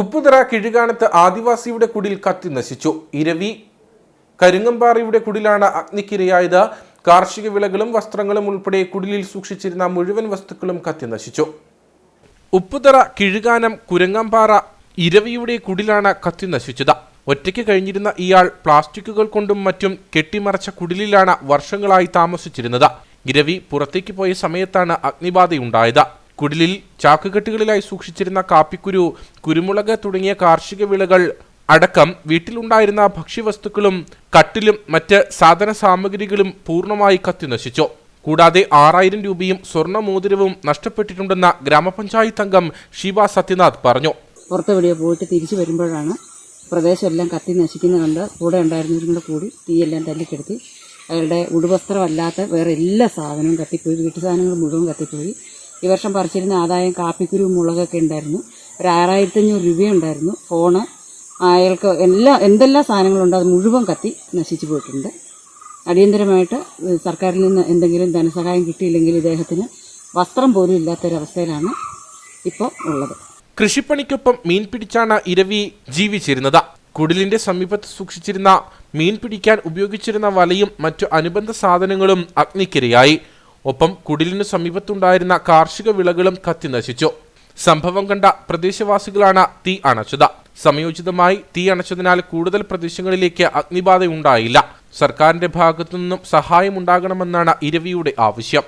ഉപ്പുതറ കിഴുകാനത്ത് ആദിവാസിയുടെ കുടിൽ കത്തി നശിച്ചു. ഇരവി കരിങ്ങമ്പാറയുടെ കുടിലാണ് അഗ്നിക്കിരയായത്. കാർഷിക വിളകളും വസ്ത്രങ്ങളും ഉൾപ്പെടെ കുടിലിൽ സൂക്ഷിച്ചിരുന്ന മുഴുവൻ വസ്തുക്കളും കത്തി നശിച്ചു. ഉപ്പുതറ കിഴുകാനം കുരങ്ങമ്പാറ ഇരവിയുടെ കുടിലാണ് കത്തി നശിച്ചത്. ഒറ്റയ്ക്ക് കഴിഞ്ഞിരുന്ന ഇയാൾ പ്ലാസ്റ്റിക്കുകൾ കൊണ്ടും മറ്റും കെട്ടിമറച്ച കുടിലിലാണ് വർഷങ്ങളായി താമസിച്ചിരുന്നത്. ഇരവി പുറത്തേക്ക് പോയ സമയത്താണ് അഗ്നിബാധയുണ്ടായത്. കുടിലിൽ ചാക്കുകെട്ടുകളിലായി സൂക്ഷിച്ചിരുന്ന കാപ്പിക്കുരു കുരുമുളക് തുടങ്ങിയ കാർഷിക വിളകൾ അടക്കം വീട്ടിലുണ്ടായിരുന്ന ഭക്ഷ്യവസ്തുക്കളും കട്ടിലും മറ്റ് സാധന സാമഗ്രികളും പൂർണമായി കത്തിനശിച്ചു. കൂടാതെ ആറായിരം രൂപയും സ്വർണ മോതിരവും നഷ്ടപ്പെട്ടിട്ടുണ്ടെന്ന ഗ്രാമപഞ്ചായത്ത് അംഗം ഷീബ സത്യനാഥ് പറഞ്ഞു. പുറത്ത് പോയിട്ട് തിരിച്ചു വരുമ്പോഴാണ് പ്രദേശമെല്ലാം കത്തി നശിക്കുന്നത് കണ്ട് കൂടെ ഉണ്ടായിരുന്നവരും കൂടെ കൂടി തീയെല്ലാം തല്ലിക്കെടുത്തി. അയാളുടെ ഉടുവസ്ത്രമല്ലാത്ത വേറെ എല്ലാ സാധനവും കത്തിപ്പോയി. വീട്ടു സാധനങ്ങൾ മുഴുവൻ കത്തിപ്പോയി. ഈ വർഷം പറിച്ചിരുന്ന ആദായം കാപ്പിക്കുരു മുളകൊക്കെ ഉണ്ടായിരുന്നു. ഒരു ആറായിരത്തഞ്ഞൂറ് രൂപയുണ്ടായിരുന്നു. ഫോണ് അയാൾക്ക് എല്ലാ എന്തെല്ലാം സാധനങ്ങളുണ്ടോ അത് മുഴുവൻ കത്തി നശിച്ചു പോയിട്ടുണ്ട്. അടിയന്തരമായിട്ട് സർക്കാരിൽ നിന്ന് എന്തെങ്കിലും ധനസഹായം കിട്ടിയില്ലെങ്കിൽ ഇദ്ദേഹത്തിന് വസ്ത്രം പോലും ഇല്ലാത്തൊരവസ്ഥയിലാണ് ഇപ്പോൾ ഉള്ളത്. കൃഷിപ്പണിക്കൊപ്പം മീൻ പിടിച്ചാണ് ഇരവി ജീവിച്ചിരുന്നത്. കുടിലിന്റെ സമീപത്ത് സൂക്ഷിച്ചിരുന്ന മീൻ പിടിക്കാൻ ഉപയോഗിച്ചിരുന്ന വലയും മറ്റു അനുബന്ധ സാധനങ്ങളും അഗ്നിക്കിരയായി. ഒപ്പം കുടിലിനു സമീപത്തുണ്ടായിരുന്ന കാർഷിക വിളകളും കത്തി നശിച്ചു. സംഭവം കണ്ട പ്രദേശവാസികളാണ് തീ അണച്ചത്. സമയോചിതമായി തീ അണച്ചതിനാൽ കൂടുതൽ പ്രദേശങ്ങളിലേക്ക് അഗ്നിബാധ ഉണ്ടായില്ല സർക്കാരിന്റെ ഭാഗത്തു ഭാഗത്തുനിന്നും സഹായമുണ്ടാകണമെന്നാണ് ഇരവിയുടെ ആവശ്യം.